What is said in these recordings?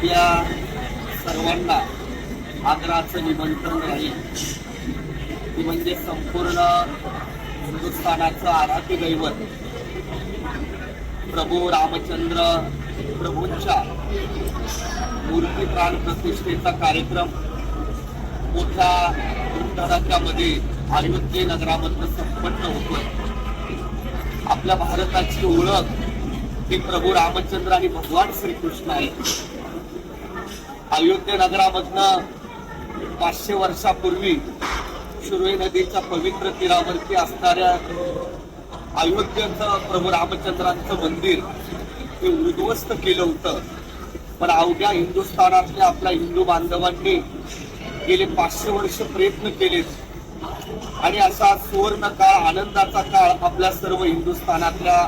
आपल्या सर्वांना आदराचं निमंत्रण राहील. ती म्हणजे संपूर्ण हिंदुस्थानाचं आराध्य दैवत. प्रभू रामचंद्र प्रभूंच्या मूर्ती प्राण प्रतिष्ठेचा कार्यक्रम मोठ्या धडाक्यामध्ये अयोध्ये नगरामधनं संपन्न होतोय. आपल्या भारताची ओळख ही प्रभू रामचंद्र आणि भगवान श्रीकृष्ण आहे अयोध्ये नगरामधनं पाचशे वर्षापूर्वी सुरई नदीच्या पवित्र तीरावरती असणाऱ्या अयोध्येचं प्रभू रामचंद्रांचं मंदिर हे उद्ध्वस्त केलं होतं. पण अवघ्या हिंदुस्थानातल्या आपल्या हिंदू बांधवांनी गेले पाचशे वर्ष प्रयत्न केलेत. आणि असा सुवर्ण काळ आनंदाचा काळ आपल्या सर्व हिंदुस्थानातल्या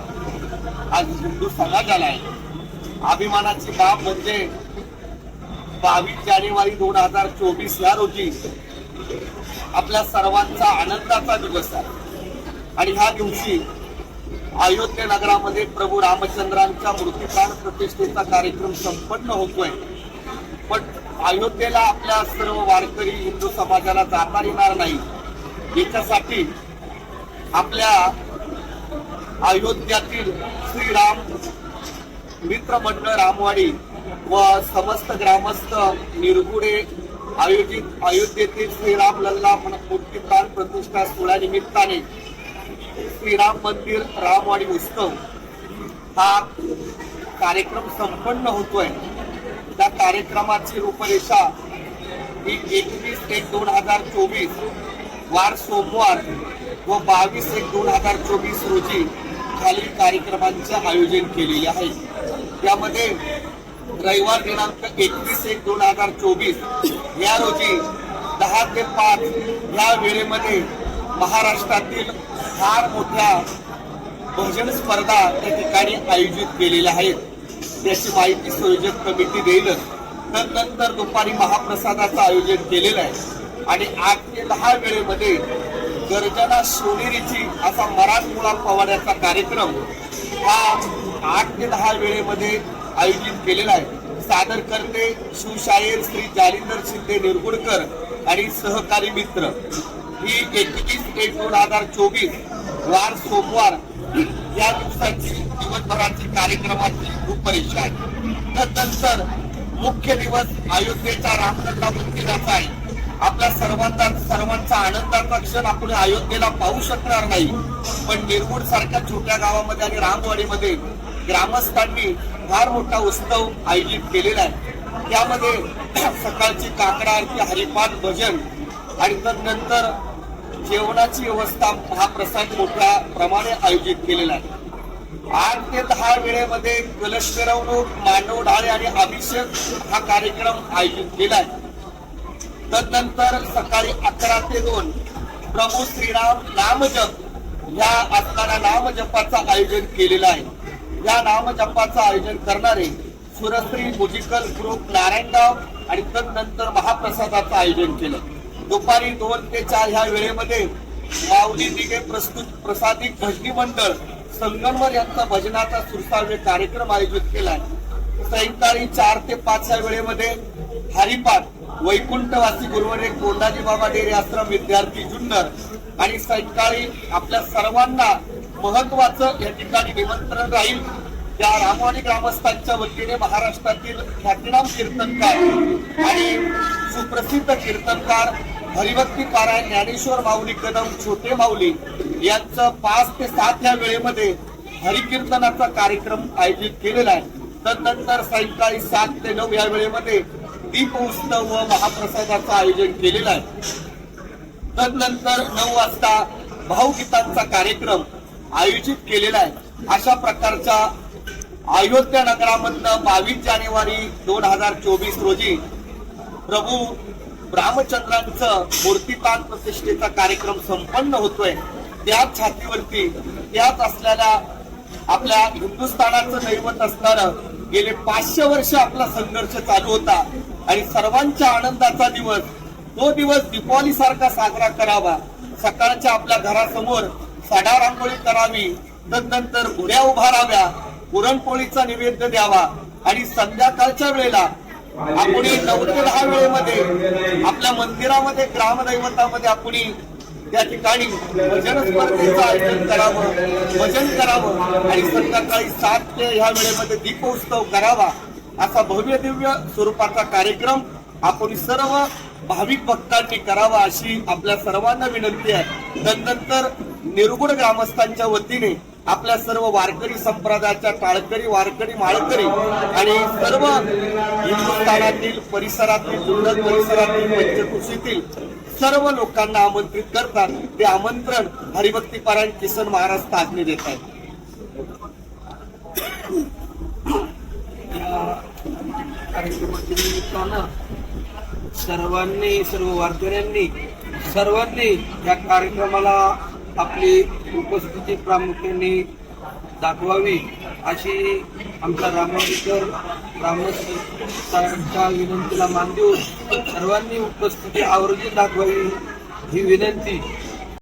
आज हिंदू समाजाला आहे. अभिमानाची बाब म्हणजे बावीस जानेवारी दोन हजार चोवीस या रोजी आपल्या सर्वांचा आनंदाचा दिवस आहे. आणि ह्या दिवशी अयोध्या नगरामध्ये प्रभू रामचंद्रांच्या मूर्तीप्राण प्रतिष्ठेचा कार्यक्रम संपन्न होतोय. पण अयोध्येला आपल्या सर्व वारकरी हिंदू समाजाला जाता येणार नाही. याच्यासाठी आपल्या अयोध्यातील श्रीराम मित्र मंडळ रामवाडी व समस्त ग्रामस्थ निरगुडे आयोजित अयोध्येतील श्रीराम लल्ला मूर्ती प्राण प्रतिष्ठा सोहळ्यानिमित्ताने श्रीराम मंदिर रामवाडी उत्सव हा कार्यक्रम संपन्न होतोय. त्या कार्यक्रमाची रूपरेषा ही एकवीस एक दोन हजार चोवीस वार सोमवार व बावीस एक दोन हजार चोवीस रोजी खालील कार्यक्रमांचे आयोजन केलेले आहे. त्यामध्ये रविवार दिनांक एकवीस एक दोन हजार चोवीस या रोजी दहा ते पाच या वेळेमध्ये महाराष्ट्रातील फार मोठ्या भजन स्पर्धा त्या ठिकाणी आयोजित केलेल्या आहेत. त्याची माहिती संयोजक कमिटी देईलच. तर नंतर दुपारी महाप्रसादाचं आयोजन केलेलं आहे. आणि आठ ते दहा वेळेमध्ये गर्जना सोनेरीची असा मराठमोळा पवाड्याचा कार्यक्रम हा आठ ते दहा वेळेमध्ये आयोजित केलेला आहे. सादर करते शिवशाहीर श्री जालिंदर शिंदे निरगुडकर आणि सहकारी मित्र. ही एकवीस एक दोन हजार चोवीस वार सोमवार या दिवसाची दिवसभराची कार्यक्रमाची रूपरेषा आहे. तदनंतर मुख्य दिवस अयोध्येचा रामलल्ला मंदिराचा आहे. आपल्या सर्वांचा सर्वांचा आनंदाचा क्षण आपण अयोध्येला पाहू शकणार नाही. पण निरगुड सारख्या छोट्या गावामध्ये आणि रामवाडीमध्ये ग्रामस्थांनी फार मोठा उत्सव आयोजित केलेला आहे. त्यामध्ये सकाळची काकडा आरती हरिपाठ भजन आणि तदनंतर जेवणाची व्यवस्था हा प्रसाद मोठ्या प्रमाणे आयोजित केलेला आहे. आठ ते दहा वेळेमध्ये कलश मिरवणूक मांडव ढाळे आणि अभिषेक हा कार्यक्रम आयोजित केलाय तदनंतर सकाळी अकरा ते दोन प्रभू श्रीराम नामजप या असताना नामजपाचं आयोजन केलेलं आहे. या नामजपाचं आयोजन करणारे सुरश्री म्युझिकल ग्रुप नारायणगाव आणि तदनंतर महाप्रसादाचं आयोजन केलं. दुपारी दोन ते चार ह्या वेळेमध्ये माऊली दिगे प्रस्तुत प्रसादिक भजनी मंडळ संगमवर यांचा भजनाचा सुरसावे कार्यक्रम आयोजित केला सायंकाळी चार ते पाच या वेळेमध्ये हरिपाठ वैकुंठवासी गुरुवरे कोंडाजी बाबा डेरे आश्रम विद्यार्थी जुन्नर आणि सायंकाळी आपल्या सर्वांना महत्वाचं या ठिकाणी निमंत्रण राहील. त्या रामवाडी ग्रामस्थांच्या वतीने महाराष्ट्रातील ख्यातिनाम कीर्तनकार आणि सुप्रसिद्ध कीर्तनकार हरिभक्ती पारायण ज्ञानेश्वर माऊली कदम छोटे माऊली यांचं पाच ते सात या वेळेमध्ये हरिकीर्तनाचा कार्यक्रम आयोजित केलेला आहे. तदनंतर सायंकाळी सात ते नऊ या वेळेमध्ये दीप उत्सव व महाप्रसादाचं आयोजन केलेलं आहे. तदनंतर नऊ वाजता भावगीतांचा कार्यक्रम आयोजित केलेला आहे. अशा प्रकारच्या अयोध्या नगरामधनं बावीस जानेवारी दोन हजार चोवीस रोजी प्रभू रामचंद्रांचं मूर्तीपान प्रतिष्ठेचा कार्यक्रम संपन्न होतोय. त्याच छातीवरती त्याच असलेल्या आपल्या हिंदुस्थानाचं दैवत असणारं गेले पाचशे वर्ष आपला संघर्ष चालू होता. आणि सर्वांच्या आनंदाचा दिवस तो दिवस दीपावली सारखा साजरा करावा. सकाळच्या आपल्या घरासमोर सडा रांगोळी करावी. तदनंतर गुड्या उभाराव्या. पुरणपोळीचा निवेद्य द्यावा. आणि संध्याकाळच्या वेळेला आपण नऊ ते दहा वेळेमध्ये आपल्या मंदिरामध्ये ग्रामदैवतामध्ये आपण त्या ठिकाणी भजन स्पर्धेचं आयोजन करावं भजन करावं. आणि संध्याकाळी सात ते ह्या वेळेमध्ये दीपोत्सव करावा. असा भव्य दिव्य स्वरूपाचा कार्यक्रम आपण सर्व भाविक भक्तांनी करावा अशी आपल्या सर्वांना विनंती आहे. त्यानंतर निरगुड ग्रामस्थांच्या वतीने आपल्या सर्व वारकरी संप्रदायाच्या टाळकरी वारकरी माळकरी आणि सर्व हिंदुस्थानातील परिसरातील जुन्नर परिसरातील पंचकृषीतील सर्व लोकांना आमंत्रित करतात. ते आमंत्रण हरिभक्तीपरायण किसन महाराज ताजने देत आहेत. कार्यक्रमाच्या निमित्तानं सर्वांनी सर्व वारकऱ्यांनी सर्वांनी या कार्यक्रमाला आपली उपस्थिती प्रामुख्याने दाखवावी अशी आमच्या रामवाडीकर साहेबांच्या विनंतीला मान देऊन सर्वांनी उपस्थिती आवर्जून दाखवावी ही विनंती